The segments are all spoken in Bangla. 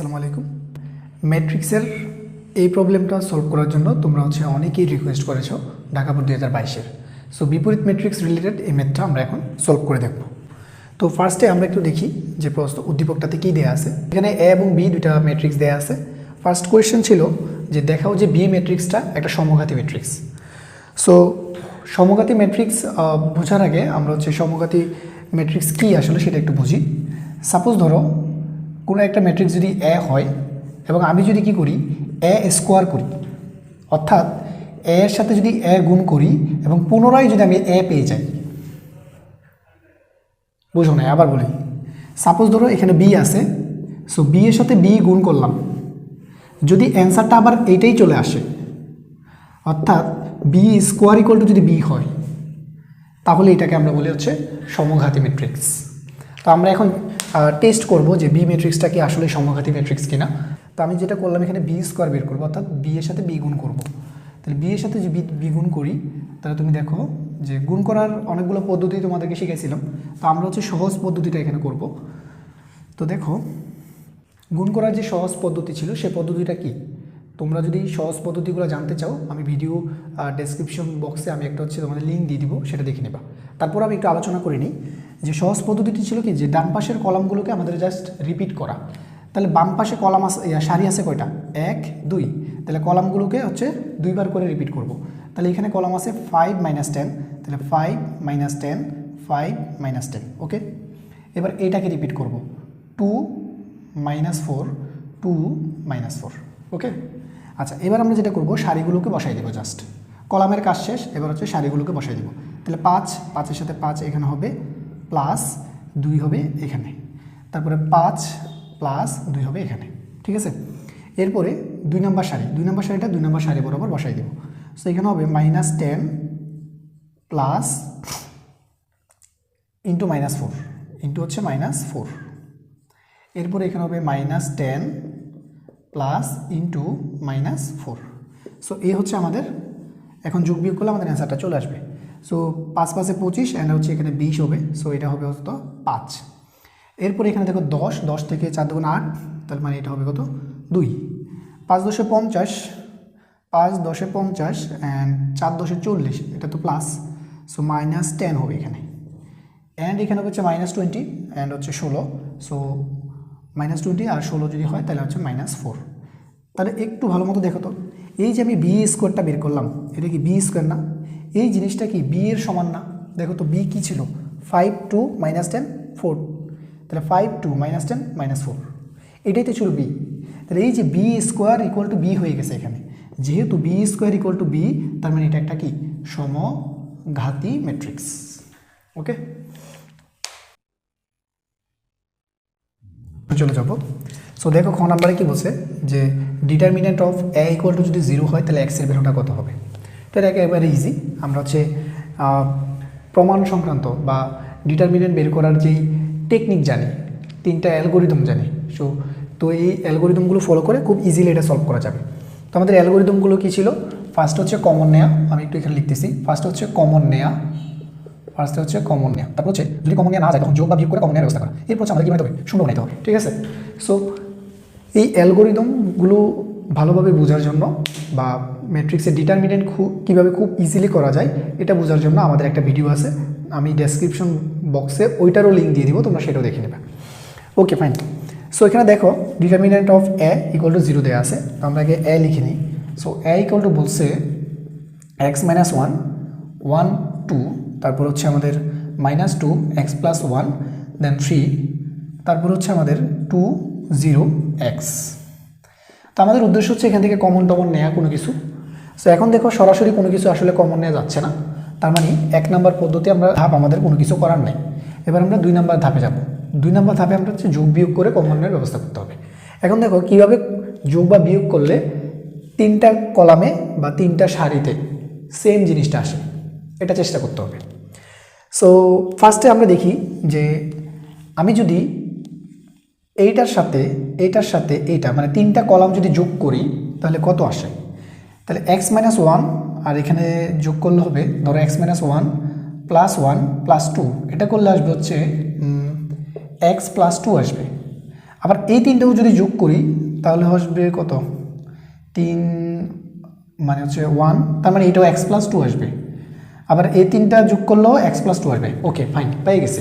আসসালামু আলাইকুম। ম্যাট্রিক্সের এই প্রবলেমটা সলভ করার জন্য তোমরা হচ্ছে অনেকেই রিকোয়েস্ট করেছ ঢাকা বোর্ড দুই হাজার বাইশের। সো বিপরীত ম্যাট্রিক্স রিলেটেড এই ম্যাথটা আমরা এখন সলভ করে দেখব। তো ফার্স্টে আমরা একটু দেখি যে প্রশ্ন উদ্দীপকটাতে কী দেওয়া আছে। এখানে এ এবং বি দুইটা ম্যাট্রিক্স দেওয়া আছে। ফার্স্ট কোয়েশ্চেন ছিল যে দেখাও যে বি ম্যাট্রিক্সটা একটা সমঘাতী ম্যাট্রিক্স সো সমঘাতী ম্যাট্রিক্স বোঝার আগে আমরা হচ্ছে সমঘাতী ম্যাট্রিক্স কী আসলে সেটা একটু বুঝি। সাপোজ ধরো কোনো একটা ম্যাট্রিক্স যদি এ হয় এবং আমি যদি কি করি? এ স্কোয়ার করি। অর্থাৎ এ এর সাথে যদি এ গুণ করি এবং পুনরায় যদি আমি এ পেয়ে যাই। বুঝো না আবার বলি। সাপোজ ধরো এখানে বি আছে। সো বি এর সাথে বি গুণ করলাম। যদি অ্যান্সারটা আবার এইটাই চলে আসে, অর্থাৎ বি স্কোয়ার ইকুয়াল টু যদি বি হয়, তাহলে এটাকে আমরা বলি হচ্ছে সমঘাতী ম্যাট্রিক্স তো আমরা এখন টেস্ট করব যে বি ম্যাট্রিক্সটা কি আসলে সমঘাতী ম্যাট্রিক্স কিনা। তো আমি যেটা করলাম, এখানে বি স্কোয়ার বের করব, অর্থাৎ বি এর সাথে বি গুণ করব। তাহলে বি এর সাথে বি বি গুণ করি, তাহলে তুমি দেখো যে গুণ করার অনেকগুলো পদ্ধতি তোমাদেরকে শিখেছিলাম তো আমরা হচ্ছে সহজ পদ্ধতিটা এখানে করব। তো দেখো, গুণ করার যে সহজ পদ্ধতি ছিল, সে পদ্ধতিটা কি? তোমরা যদি সহজ পদ্ধতিগুলো জানতে চাও, আমি ভিডিও ডেসক্রিপশন বক্সে আমি একটা হচ্ছে তোমাদের লিঙ্ক দিয়ে দিব, সেটা দেখে নেবা। তারপর আমি একটু আলোচনা করে নিই। যে সহজ পদ্ধতিটি ছিল কি? যে ডান পাশের কলামগুলোকে আমাদের জাস্ট রিপিট করা। তাহলে বাম পাশে কলাম আছে সারি আছে কয়টা? এক, দুই। তাহলে কলামগুলোকে হচ্ছে দুইবার করে রিপিট করব। তাহলে এখানে কলাম আছে ফাইভ মাইনাস টেন তাহলে five minus ten five minus ten okay এবার এটাকে রিপিট করব। Two minus four two minus four okay আচ্ছা এবার আমরা যেটা করব শাড়িগুলোকে বসাই দেবো জাস্ট কলামের কাজ শেষ, এবার হচ্ছে শাড়িগুলোকে বসাই দেবো। তাহলে পাঁচ, পাঁচের সাথে পাঁচ এখানে হবে প্লাস দুই হবে এখানে। তারপরে পাঁচ প্লাস দুই হবে এখানে, ঠিক আছে? এরপরে দুই নম্বর সারি, দুই নম্বর সারিটা দুই নম্বর সারি বরাবর বসাই দেবো। সো এখানে হবে minus ten plus into minus four into হচ্ছে মাইনাস ফোর এরপরে এখানে হবে minus ten plus into minus four so এই হচ্ছে আমাদের, এখন যোগ বিয়োগ করলে আমাদের অ্যান্সারটা চলে আসবে। সো পাঁচ পাঁচে পঁচিশ অ্যান্ড হচ্ছে এখানে বিশ হবে। সো এটা হবে কত পাঁচ। এরপরে এখানে দেখো দশ দশ থেকে চার দুগুণ আট, তাহলে মানে এটা হবে কত? দুই। পাঁচ দশে পঞ্চাশ, পাঁচ দশে পঞ্চাশ অ্যান্ড চার দশে চল্লিশ, এটা তো প্লাস সো মাইনাস টেন হবে এখানে। অ্যান্ড এখানে হচ্ছে মাইনাস টোয়েন্টি অ্যান্ড হচ্ছে ষোলো। সো মাইনাস টোয়েন্টি আর ষোলো যদি হয়, তাহলে হচ্ছে মাইনাস ফোর তাহলে একটু ভালো মতো দেখো তো। এই যে আমি বি স্কোয়ারটা বের করলাম, এটা কি বি স্কোয়ার না? এই জিনিসটা কি বি এর সমান না? দেখো তো বি কী ছিল? Five two minus ten four তাহলে five two minus ten minus four এটাই তো ছিল বি তাহলে এই যে B square equal to B হয়ে গেছে এখানে। যেহেতু B square equal to B তার মানে এটা একটা কি? সমঘাতী ম্যাট্রিক্স ওকে চলে যাব। সো দেখো খ নাম্বারে কি বলছে? যে determinant of A equal to যদি জিরো হয়, তাহলে এক্সের ভ্যালুটা কত হবে? তো এটা একেবারে ইজি আমরা হচ্ছে প্রমাণ সংক্রান্ত বা ডিটারমিনেন্ট বের করার যেই টেকনিক জানি, তিনটা অ্যালগোরিদম জানি। সো তো এই অ্যালগোরিদমগুলো ফলো করে খুব ইজিলি এটা সলভ করা যাবে। তো আমাদের অ্যালগোরিদমগুলো কী ছিল? ফার্স্ট হচ্ছে কমন নেয়া, আমি একটু এখানে লিখতেছি। ফার্স্ট হচ্ছে কমন নেয়া ফার্স্টে হচ্ছে কমন নেয়া। তারপর হচ্ছে, যদি কমন নেওয়া না যায়, তখন যোগ বা করে কমন নেওয়ার ব্যবস্থা করা। এরপর হচ্ছে আমাদের কী হবে? শূন্য বানাতে হবে, ঠিক আছে? সো এই অ্যালগোরিদমগুলো ভালোভাবে বোঝার জন্য বা ম্যাট্রিক্সের ডিটারমিনেন্ট খুব কীভাবে খুব ইজিলি করা যায়, এটা বোঝার জন্য আমাদের একটা ভিডিও আছে। আমি ডেসক্রিপশন বক্সে ওইটারও লিঙ্ক দিয়ে দিব, তোমরা সেটাও দেখে নেবে। ওকে ফাইন সো এখানে দেখো determinant of A equal to zero দেওয়া আছে। তো আমরা আগে এ লিখে নিই। সো এ ইকুয়াল টু বলছে X minus one one two তারপর হচ্ছে আমাদের minus two X plus one then three তারপর হচ্ছে আমাদের টু জিরো এক্স আমাদের উদ্দেশ্য হচ্ছে এখান থেকে কমন টমন নেওয়া কোনো কিছু। সো এখন দেখো সরাসরি কোনো কিছু আসলে কমন নেওয়া যাচ্ছে না। তার মানে এক নাম্বার পদ্ধতি আমরা ধাপ আমাদের কোনো কিছু করার নেই। এবার আমরা দুই নাম্বার ধাপে যাব। দুই নাম্বার ধাপে আমরা হচ্ছে যোগ বিয়োগ করে কমন নেওয়ার ব্যবস্থা করতে হবে। এখন দেখো কীভাবে যোগ বা বিয়োগ করলে তিনটা কলামে বা তিনটা সারিতে সেম জিনিসটা আসে, এটা চেষ্টা করতে হবে। সো ফার্স্টে আমরা দেখি যে আমি যদি এইটার সাথে এইটার সাথে এইটা মানে তিনটা কলাম যদি যোগ করি, তাহলে কত আসে? তাহলে এক্স মাইনাস ওয়ান আর এখানে যোগ করলে হবে, ধরো X minus one plus one plus two এটা করলে আসবে হচ্ছে এক্স প্লাস টু আসবে। আবার এই তিনটাও যদি যোগ করি, তাহলে আসবে কত? তিন মানে হচ্ছে ওয়ান তার মানে এটাও এক্স প্লাস টু আসবে। আবার এই তিনটা যোগ করলেও এক্স প্লাস টু আসবে। ওকে ফাইন পেয়ে গেছে।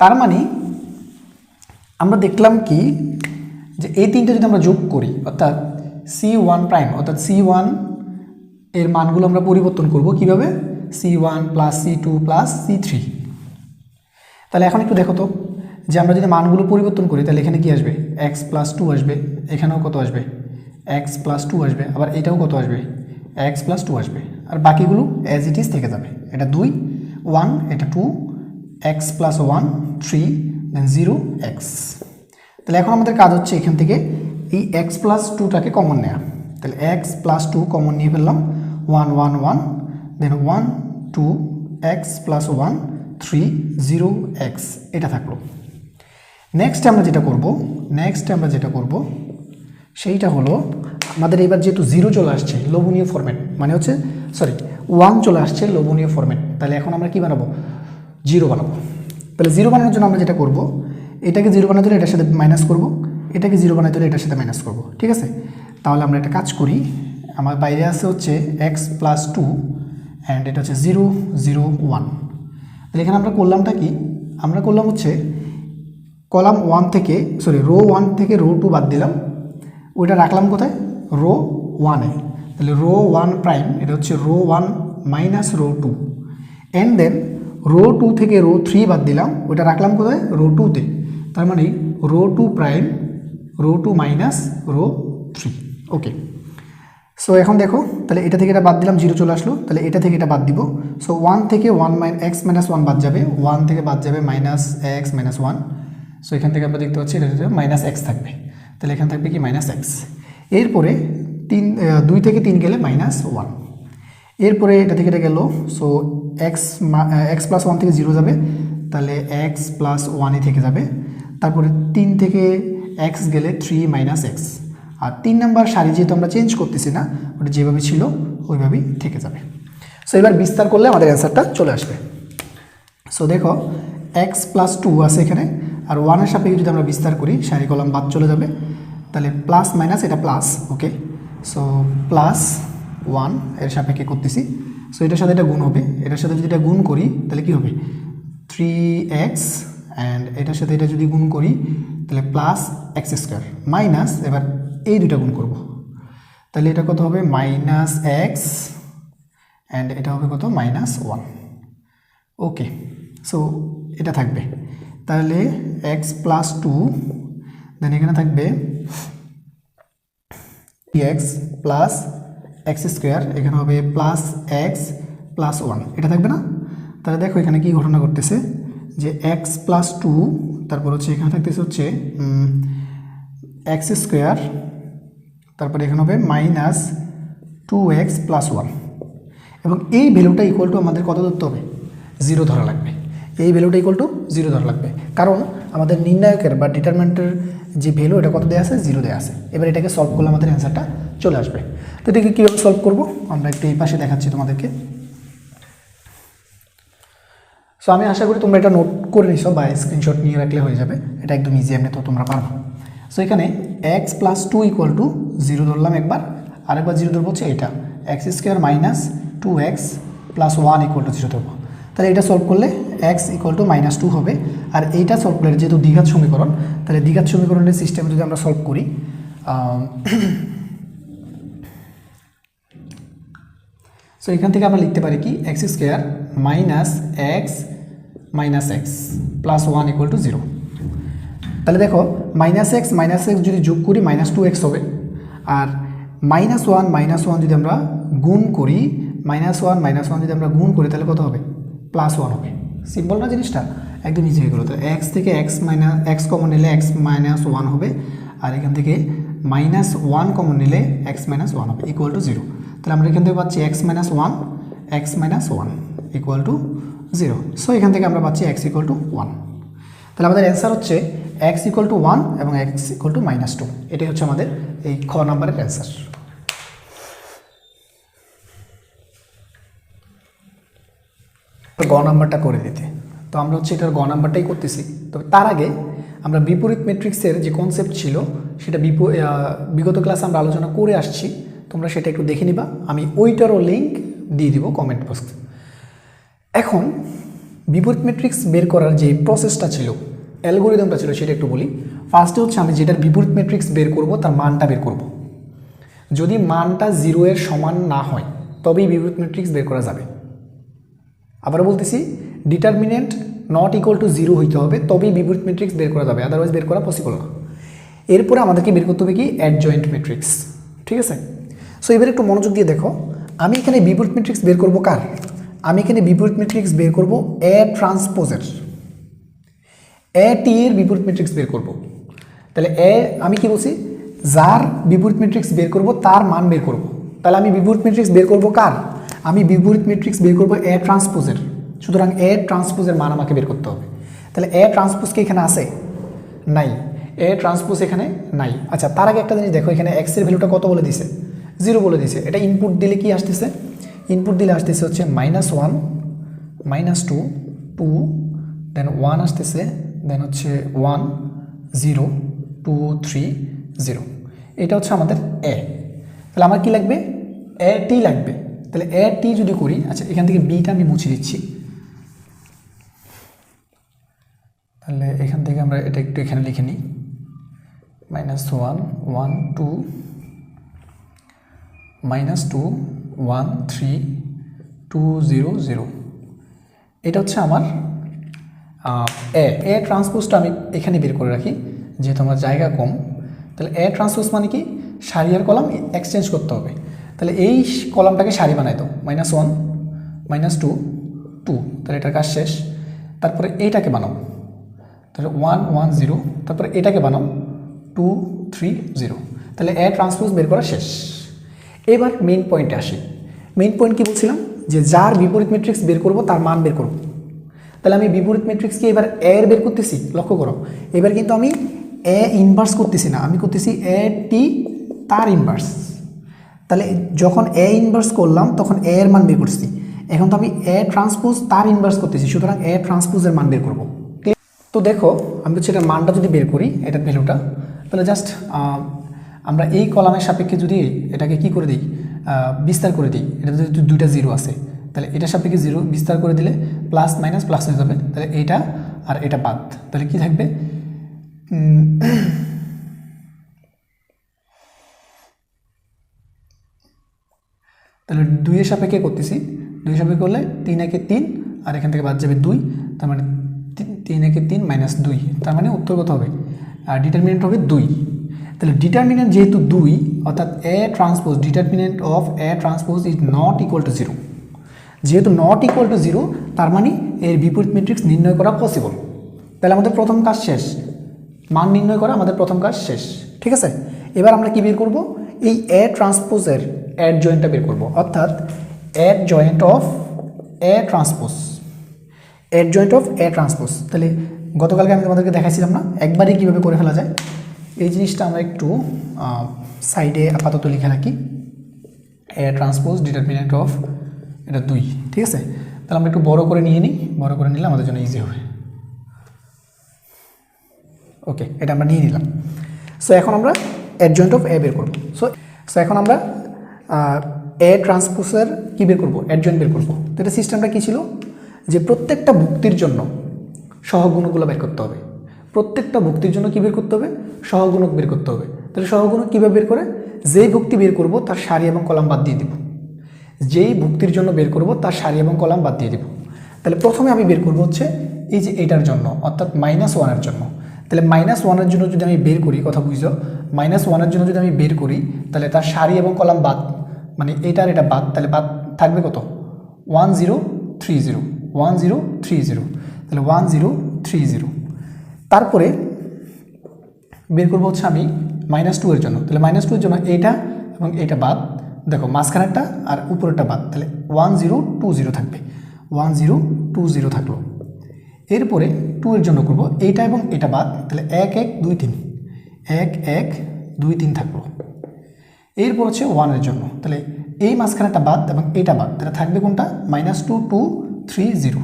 তার মানে আমরা দেখলাম কি? যে এই তিনটা যদি আমরা যোগ করি, অর্থাৎ সি ওয়ান প্রাইম অর্থাৎ সি ওয়ানের মানগুলো আমরা পরিবর্তন করব কীভাবে? C one plus C two plus C three তাহলে এখন একটু দেখো তো, যে আমরা যদি মানগুলো পরিবর্তন করি, তাহলে এখানে কি আসবে? এক্স প্লাস টু আসবে, এখানেও কত আসবে? এক্স প্লাস টু আসবে, আবার এটাও কত আসবে? এক্স প্লাস টু আসবে, আর বাকিগুলো অ্যাজ ইট ইজ থেকে যাবে। এটা দুই ওয়ান এটা two X plus one three zero X. তাহলে এখন আমাদের কাজ হচ্ছে এখান থেকে এই এক্স প্লাস টুটাকে কমন নেওয়া তাহলে এক্স প্লাস টু কমন নিয়ে ফেললাম। One one one. Then one, two, X plus one, three, zero, X. এটা থাকল। নেক্সট আমরা যেটা করব, নেক্সট আমরা যেটা করব, সেইটা হলো আমাদের এবার যেহেতু জিরো চলে আসছে, লোভনীয় ফরম্যাট মানে হচ্ছে সরি ওয়ান চলে আসছে, লোভনীয় ফরম্যাট তাহলে এখন আমরা কি বানাবো? জিরো বানাবো। তাহলে জিরো বানানোর জন্য আমরা যেটা করব, এটাকে জিরো বানাতে হলে এটার সাথে মাইনাস করব, এটাকে জিরো বানাতে হলে এটার সাথে মাইনাস করব, ঠিক আছে? তাহলে আমরা একটা কাজ করি, আমার বাইরে আছে হচ্ছে এক্স প্লাস টু অ্যান্ড এটা হচ্ছে জিরো জিরো ওয়ান তাহলে এখানে আমরা করলামটা কি? আমরা করলাম হচ্ছে কলাম ওয়ান থেকে সরি রো ওয়ান থেকে রো টু বাদ দিলাম। ওইটা রাখলাম কোথায়? রো ওয়ানে তাহলে রো ওয়ান প্রাইম এটা হচ্ছে row one minus row two and then row two থেকে রো থ্রি বাদ দিলাম, ওইটা রাখলাম কোথায়? রো টুতে তার মানে row two prime row two minus row three okay so এখন দেখো, তাহলে এটা থেকে এটা বাদ দিলাম জিরো চলে আসলো, তাহলে এটা থেকে এটা বাদ দিব। সো ওয়ান থেকে one minus X minus one বাদ যাবে ওয়ান থেকে বাদ যাবে minus X minus one so এখান থেকে আমরা দেখতে পাচ্ছি, এটা মাইনাস এক্স থাকবে। তাহলে এখান থাকবে কি? মাইনাস এক্স এরপরে তিন দুই থেকে তিন গেলে মাইনাস ওয়ান এরপরে এটা থেকে এটা গেল so X X plus one থেকে জিরো যাবে, তাহলে এক্স প্লাস ওয়ানই থেকে যাবে। তারপরে তিন থেকে এক্স গেলে থ্রি মাইনাস এক্স আর তিন নাম্বার সারি যেহেতু আমরা চেঞ্জ করতেছি না, ওটা যেভাবে ছিল, ওইভাবেই থেকে যাবে। সো এবার বিস্তার করলে আমাদের অ্যান্সারটা চলে আসবে। সো দেখো এক্স প্লাস টু আছে এখানে, আর ওয়ানের সাপেক্ষে যদি আমরা বিস্তার করি, সারি কলম বাদ চলে যাবে। তাহলে প্লাস মাইনাস এটা প্লাস ওকে সো প্লাস ওয়ানের সাপেক্ষে করতেছি। সো এটার সাথে এটা গুণ হবে। এটার সাথে যদি এটা গুণ করি, তাহলে কি হবে? থ্রি এক্স অ্যান্ড এটার সাথে এটা যদি গুণ করি, তাহলে প্লাস এক্স স্কোয়ার মাইনাস এবার এই দুইটা গুণ করব। তাহলে এটা কত হবে? মাইনাস এক্স অ্যান্ড এটা হবে কত? মাইনাস ওয়ান ওকে সো এটা থাকবে। তাহলে এক্স প্লাস টু দেন এখানে থাকবে এক্স প্লাস এক্স স্কোয়ার এখানে হবে প্লাস এক্স প্লাস ওয়ান এটা থাকবে না? তাহলে দেখো এখানে কি ঘটনা করতেছে যে এক্স প্লাস টু তারপর হচ্ছে এখানে থাকতেছে হচ্ছে এক্স স্কোয়ার তারপরে এখানে হবে minus two X plus one এবং এই ভ্যালুটা ইকুয়াল টু আমাদের কত ধরতে হবে? জিরো ধরা লাগবে। এই ভ্যালুটা ইকুয়াল টু জিরো ধরা লাগবে। কারণ আমাদের নির্ণায়কের বা ডিটারমেন্টের যে ভ্যালু এটা কত দেওয়া আছে? জিরো দেওয়া আছে। এবার এটাকে সলভ করলে আমাদের অ্যান্সারটা চলে আসবে। তো এটাকে কীভাবে সলভ করব? আমরা একটু এই পাশে দেখাচ্ছি তোমাদেরকে। সো আমি আশা করি তোমরা এটা নোট করে নিছো বা স্ক্রিনশট নিয়ে রাখলে হয়ে যাবে। এটা একদম ইজি এমনি তো তোমরা পারব সো এখানে X plus two equal to zero ধরলাম একবার। আরেকবার জিরো ধরবো হচ্ছে এটা। X square minus two X plus one equal to zero ধরবো। তাহলে এটা সলভ করলে X equal to minus two হবে। আর এইটা সলভ করলে যেহেতু দ্বিঘাত সমীকরণ, তাহলে দ্বিঘাত সমীকরণের সিস্টেম যদি আমরা সলভ করি সো এখান থেকে আমরা লিখতে পারি কি? X square minus X minus X plus one equal to zero তাহলে দেখো মাইনাস এক্স মাইনাস এক্স যদি যোগ করি মাইনাস টু এক্স হবে। আর মাইনাস ওয়ান মাইনাস ওয়ান যদি আমরা গুণ করি মাইনাস ওয়ান মাইনাস ওয়ান যদি আমরা গুণ করি, তাহলে কত হবে? প্লাস ওয়ান হবে। সিম্পল না জিনিসটা? একদম ইজি হয়ে গেলো তো। এক্স থেকে এক্স মাইনাস এক্স কমন নিলে এক্স মাইনাস ওয়ান হবে। আর এখান থেকে মাইনাস ওয়ান কমন নিলে এক্স মাইনাস ওয়ান হবে। ইকুয়াল টু জিরো তাহলে আমরা এখান থেকে পাচ্ছি X minus one X minus one equal to zero so এখান থেকে আমরা পাচ্ছি এক্স ইকুয়াল টু ওয়ান তাহলে আমাদের অ্যান্সার হচ্ছে এক্স ইকুয়াল টু ওয়ান এবং X equal to minus two এটাই হচ্ছে আমাদের এই খ নাম্বারের অ্যান্সার গ নাম্বারটা করে দিতে। তো আমরা হচ্ছে এটার গ নাম্বারটাই করতেছি। তবে তার আগে আমরা বিপরীত ম্যাট্রিক্সের যে কনসেপ্ট ছিল, সেটা বিপ বিগত ক্লাসে আমরা আলোচনা করে আসছি। তোমরা সেটা একটু দেখে নিবা। আমি ওইটারও লিঙ্ক দিয়ে দিব কমেন্ট বক্স এখন, বিপরীত ম্যাট্রিক্স বের করার যে প্রসেসটা ছিল অ্যালগোরিদমটা ছিল, সেটা একটু বলি। ফার্স্টে হচ্ছে আমি যেটার বিপরীত ম্যাট্রিক্স বের করব, তার মানটা বের করব। যদি মানটা জিরো এর সমান না হয়, তবেই বিপরীত ম্যাট্রিক্স বের করা যাবে। আবার বলতেছি determinant not equal to zero হইতে হবে, তবেই বিপরীত ম্যাট্রিক্স বের করা যাবে আদারওয়াইজ বের করা পসিবল না। এরপরে আমাদেরকে বের করতে হবে কি অ্যাডজয়েন্ট ম্যাট্রিক্স ঠিক আছে? সো এবার একটু মনোযোগ দিয়ে দেখো, আমি এখানে বিপরীত ম্যাট্রিক্স বের করব কার? আমি এখানে বিপরীত ম্যাট্রিক্স বের করব এ ট্রান্সপোজের এ টি এর বিপরীত ম্যাট্রিক্স বের করব। তাহলে এ আমি কি বলছি? যার বিপরীত ম্যাট্রিক্স বের করব, তার মান বের করব। তাহলে আমি বিপরীত ম্যাট্রিক্স বের করব কার? আমি বিপরীত ম্যাট্রিক্স বের করব এ ট্রান্সপোজের সুতরাং এ ট্রান্সপোজের মান আমাকে বের করতে হবে। তাহলে এ ট্রান্সপোজ কি এখানে আছে? নাই। এ ট্রান্সপোজ এখানে নাই। আচ্ছা তার আগে একটা জিনিস দেখো, এখানে এক্সের ভ্যালুটা কত বলে দিছে? জিরো বলে দিছে এটা ইনপুট দিলে কি আসতেছে? ইনপুট দিলে আসতেছে হচ্ছে minus one minus two two then one আসতেছে দেন হচ্ছে one zero two three zero এটা হচ্ছে আমাদের এ তাহলে আমার কি লাগবে? এ টি লাগবে। তাহলে এ টি যদি করি আচ্ছা এখান থেকে বিটা আমি মুছে দিচ্ছি। তাহলে এখান থেকে আমরা এটা একটু এখানে লিখে নিই। Minus one one two minus two one three two zero zero এটা হচ্ছে আমার এ এ ট্রান্সপোজটা আমি এখানে বের করে রাখি, যেহেতু আমার জায়গা কম। তাহলে এ ট্রান্সপোজ মানে কি? সারি আর কলাম এক্সচেঞ্জ করতে হবে। তাহলে এই কলামটাকে সারি বানাই দাও। Minus one minus two two তাহলে এটার কাজ শেষ। তারপরে এইটাকে বানাও। তাহলে ওয়ান ওয়ান জিরো তারপরে এটাকে বানাও। টু থ্রি জিরো তাহলে এ ট্রান্সপোজ বের করা শেষ। এবার মেইন পয়েন্টে আসি। মেইন পয়েন্ট কি বলছিলাম? যে যার বিপরীত ম্যাট্রিক্স বের করব, তার মান বের করব। তাহলে আমি বিপরীত ম্যাট্রিক্সকে এবার এর বের করতেছি, লক্ষ্য করো। এবার কিন্তু আমি এ ইনভার্স করতেছি না, আমি করতেছি এ টি তার ইনভার্স তাহলে যখন এ ইনভার্স করলাম, তখন এ এর মান বের করছি এখন তো আমি এ ট্রান্সপোজ তার ইনভার্স করতেছি, সুতরাং এ ট্রান্সপোজের মান বের করব। তো দেখো, আমি হচ্ছে এটা মানটা যদি বের করি, এটার ভ্যালুটা তাহলে জাস্ট আমরা এই কলামের সাপেক্ষে যদি এটাকে কি করে দিই বিস্তার করে দিই এটা যদি দুইটা জিরো আছে, তাহলে এটা সাপেক্ষে জিরো, বিস্তার করে দিলে প্লাস মাইনাস প্লাস হয়ে যাবে, তাহলে এইটা আর এটা বাদ। তাহলে কি থাকবে? তাহলে দুইয়ের সাপেক্ষে করতেছি দুই সাপেক্ষে করলে তিন একে তিন, আর এখান থেকে বাদ যাবে দুই, তার মানে তিন একে তিন মাইনাস দুই, তার মানে উত্তর কত হবে? আর ডিটারমিনেন্ট হবে দুই। তাহলে ডিটারমিনেন্ট যেহেতু দুই, অর্থাৎ A transpose determinant of A transpose is not equal to zero যেহেতু নট ইকুয়াল টু জিরো তার মানে এর বিপরীত ম্যাট্রিক্স নির্ণয় করা পসিবল তাহলে আমাদের প্রথম কাজ শেষ। মান নির্ণয় করা আমাদের প্রথম কাজ শেষ। ঠিক আছে? এবার আমরা কি বের করব? এই এ ট্রান্সপোজের অ্যাড জয়েন্টটা বের করব। অর্থাৎ adjoint of A transpose adjoint of A transpose তাহলে গতকালকে আমি তোমাদেরকে দেখাইছিলাম না? একবারেই কীভাবে করে ফেলা যায়? এই জিনিসটা আমরা একটু সাইডে আপাতত লিখে রাখি। এ ট্রান্সপোজ ডিটারমিনেন্ট অফ এটা দুই, ঠিক আছে? তাহলে আমরা একটু বড় করে নিয়ে নিই। বড় করে নিলে আমাদের জন্য ইজি হবে। ওকে এটা আমরা নিয়ে নিলাম। সো এখন আমরা অ্যাডজয়েন্ট অফ এ বের করব। সো সো এখন আমরা এ ট্রান্সপোজের কী বের করব? অ্যাডজয়েন্ট বের করব। তো এটা সিস্টেমটা কী ছিল? যে প্রত্যেকটা ভুক্তির জন্য সহগুণগুলো বের করতে হবে। প্রত্যেকটা ভুক্তির জন্য কী বের করতে হবে? সহগুণক বের করতে হবে। তাহলে সহগুণক কীভাবে বের করে? যেই ভুক্তি বের করব, তার সারি এবং কলাম বাদ দিয়ে দিব। যেই ভুক্তির জন্য বের করব, তার সারি এবং কলাম বাদ দিয়ে দিব। তাহলে প্রথমে আমি বের করব হচ্ছে এই যে এটার জন্য, অর্থাৎ মাইনাস ওয়ানের জন্য। তাহলে মাইনাস ওয়ানের জন্য যদি আমি বের করি, কথা বুঝছ? মাইনাস ওয়ানের জন্য যদি আমি বের করি, তাহলে তার সারি এবং কলাম বাদ মানে এটার এটা বাদ, তাহলে বাদ থাকবে কত? One zero three zero one zero three zero তাহলে ওয়ান জিরো থ্রি জিরো তারপরে বের করব হচ্ছে আমি মাইনাস টু এর জন্য। তাহলে মাইনাস টু এর জন্য এইটা এবং এইটা বাদ। দেখো, মাঝখানেরটা আর উপরেরটা বাদ। তাহলে ওয়ান জিরো টু জিরো থাকবে। ওয়ান জিরো টু জিরো থাকল। এরপরে টু এর জন্য করব এইটা এবং এটা বাদ। তাহলে এক এক, দুই, তিন। এক এক, দুই, তিন থাকল। এরপর হচ্ছে ওয়ানের জন্য। তাহলে এই মাঝখানেটা বাদ এবং এইটা বাদ। তাহলে থাকবে কোনটা? Minus two two three zero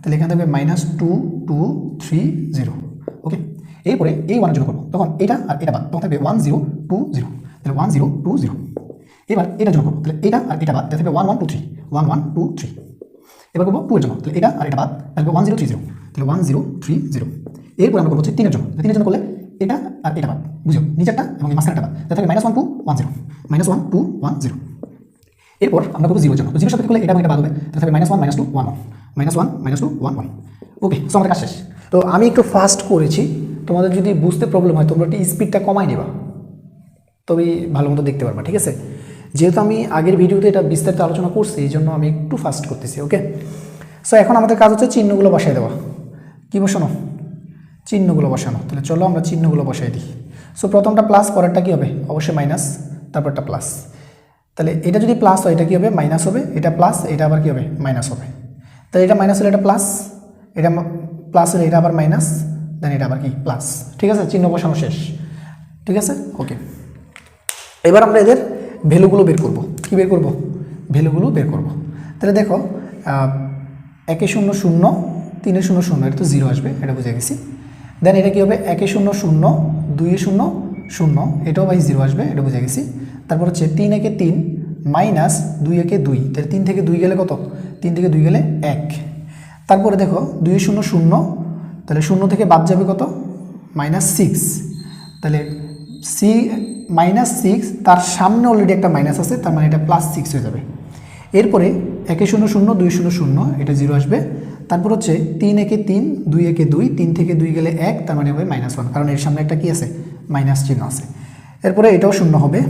তাহলে এখানে থাকবে minus two two three zero okay এরপরে এই ওয়ানের জন্য করব। তখন এটা আর এটা বাদ। তখন থাকবে ওয়ান জিরো টু জিরো তাহলে ওয়ান জিরো টু জিরো এবার এটা জন্য করব। তাহলে এটা আর এটা বাদ। থাকবে one one two three one one two three এবার করব টু এর জন্য। তাহলে এটা আর এটা বাদ। তাহলে ওয়ান জিরো থ্রি জিরো তাহলে ওয়ান জিরো থ্রি জিরো এরপর আমরা করব হচ্ছে তিনের জন্য। তিনের জন্য করলে এটা আর এটা বাদ। বুঝো নিচেরটা এবং এই মাঝখানেরটা বাদ। তাহলে থাকবে minus one two one zero minus one two one zero এরপর আমরা করব জিরোর জন্য। তো জিরোর সাথে করলে এটা এবং এটা বাদ হবে। তাহলে থাকবে minus one minus two one one minus one minus two one one okay so আমাদের কাজ শেষ। তো আমি একটু ফাস্ট করেছি। তোমাদের যদি বুঝতে প্রবলেম হয়, তোমরা একটু স্পিডটা কমাই নেবা। তবে ভালো মতো দেখতে পারবা, ঠিক আছে? যেহেতু আমি আগের ভিডিওতে এটা বিস্তারিত আলোচনা করছি, এই জন্য আমি একটু ফাস্ট করতেছি ওকে সো এখন আমাদের কাজ হচ্ছে চিহ্নগুলো বসাই দেওয়া। কী বসানো? চিহ্নগুলো বসানো। তাহলে চলো আমরা চিহ্নগুলো বসাই দিই। সো প্রথমটা প্লাস পরেরটা কী হবে? অবশ্যই মাইনাস তারপরটা প্লাস তাহলে এটা যদি প্লাস হয়, এটা কী হবে? মাইনাস হবে। এটা প্লাস এটা আবার কী হবে? মাইনাস হবে। তাহলে এটা মাইনাস হলে এটা প্লাস এটা প্লাস এটা আবার মাইনাস দেন এটা আবার কি? প্লাস ঠিক আছে? চিহ্ন বসানো শেষ। ঠিক আছে? ওকে এবার আমরা এদের ভ্যালুগুলো বের করব। কি বের করব? ভ্যালুগুলো বের করব। তাহলে দেখো একে শূন্য শূন্য, তিনে শূন্য শূন্য, এটা তো জিরো আসবে, এটা বুঝে গেছি। দেন এটা কী হবে? একে শূন্য শূন্য, দুইয়ে শূন্য শূন্য, এটাও বাই জিরো আসবে, এটা বুঝে গেছি। তারপর হচ্ছে তিন একে তিন মাইনাস দুই একে দুই। তাহলে তিন থেকে দুই গেলে কত? তিন থেকে দুই গেলে এক। তারপরে দেখো দুই শূন্য শূন্য, তাহলে শূন্য থেকে বাদ যাবে কত? মাইনাস সিক্স তাহলে সি মাইনাস সিক্স তার সামনে অলরেডি একটা মাইনাস আছে, তার মানে এটা প্লাস সিক্স হয়ে যাবে। এরপরে একে শূন্য শূন্য, দুই শূন্য শূন্য, এটা জিরো আসবে। তারপর হচ্ছে তিন একে তিন, দুই একে দুই, তিন থেকে দুই গেলে এক, তার মানে হবে মাইনাস ওয়ান কারণ এর সামনে একটা কি আছে? মাইনাস চিহ্ন আছে। এরপরে এটাও শূন্য হবে।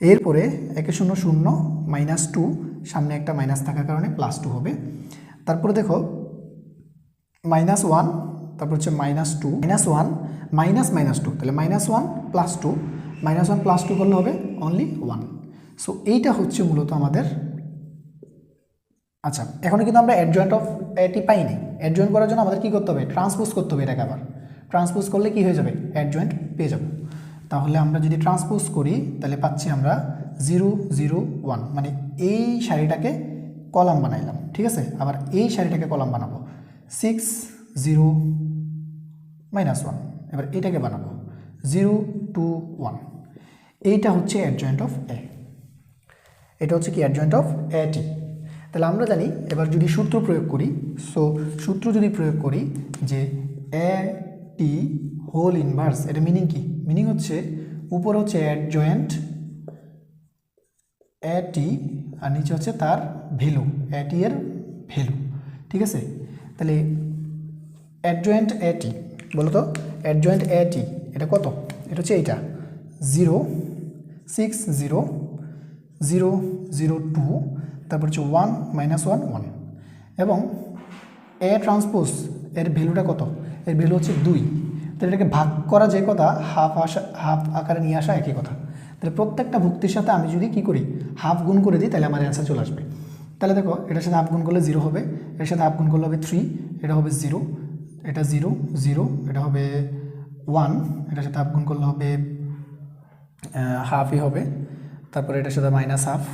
এরপরে একে শূন্য শূন্য মাইনাস টু সামনে একটা মাইনাস থাকার কারণে প্লাস টু হবে। তারপরে দেখো মাইনাস ওয়ান তারপর হচ্ছে minus two minus one minus minus two তাহলে minus one plus two minus one plus two করলে হবে অনলি ওয়ান সো এইটা হচ্ছে মূলত আমাদের আচ্ছা এখন কিন্তু আমরা অ্যাডজয়েন্ট অফ এটি পাইনি। অ্যাডজয়েন্ট করার জন্য আমাদের কী করতে হবে? ট্রান্সপোজ করতে হবে এটাকে আবার। ট্রান্সপোজ করলে কি হয়ে যাবে? অ্যাডজয়েন্ট পেয়ে যাব। তাহলে আমরা যদি ট্রান্সপোজ করি, তাহলে পাচ্ছি আমরা জিরো জিরো ওয়ান মানে এই শাড়িটাকে কলাম বানাইলাম, ঠিক আছে? আবার এই শাড়িটাকে কলাম বানাবো। সিক্স জিরো মাইনাস ওয়ান এবার এটাকে বানাবো। জিরো টু ওয়ান এইটা হচ্ছে অ্যাডজয়েন্ট অফ এ এটা হচ্ছে কি? অ্যাডজয়েন্ট অফ এ টি তাহলে আমরা জানি, এবার যদি সূত্র প্রয়োগ করি সো সূত্র যদি প্রয়োগ করি যে এ টি হোল ইনভার্স এটা মিনিং কি? মিনিং হচ্ছে, উপর হচ্ছে অ্যাডজয়েন্ট টি আর নিচে হচ্ছে তার ভ্যালু এটি এর ভ্যালু, ঠিক আছে? তাহলে অ্যাডজয়েন্ট এটি বলো তো? অ্যাডজয়েন্ট এটি এটা কত? এটা হচ্ছে এইটা zero six zero zero zero two তারপর হচ্ছে ওয়ান মাইনাস ওয়ান ওয়ান এবং এ ট্রান্সপোজ এর ভ্যালুটা কত? এর ভ্যালু হচ্ছে দুই। তাহলে এটাকে ভাগ করা যে কথা হাফ আসা হাফ আকারে নিয়ে আসা একই কথা। তাহলে প্রত্যেকটা ভুক্তির সাথে আমি যদি কি করি হাফ গুণ করে দিই, তাহলে আমার অ্যান্সার চলে আসবে। তাহলে দেখো, এটার সাথে আপগুণ করলে জিরো হবে, এর সাথে আপগুণ করলে হবে থ্রি এটা হবে জিরো এটা জিরো জিরো এটা হবে ওয়ান এটার সাথে আপগুণ গুণ করলে হবে হাফই হবে, তারপরে এটার সাথে মাইনাস হাফ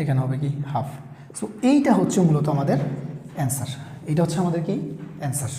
এখানে হবে কি হাফ সো এইটা হচ্ছে মূলত আমাদের অ্যান্সার এইটা হচ্ছে আমাদের কি অ্যান্সার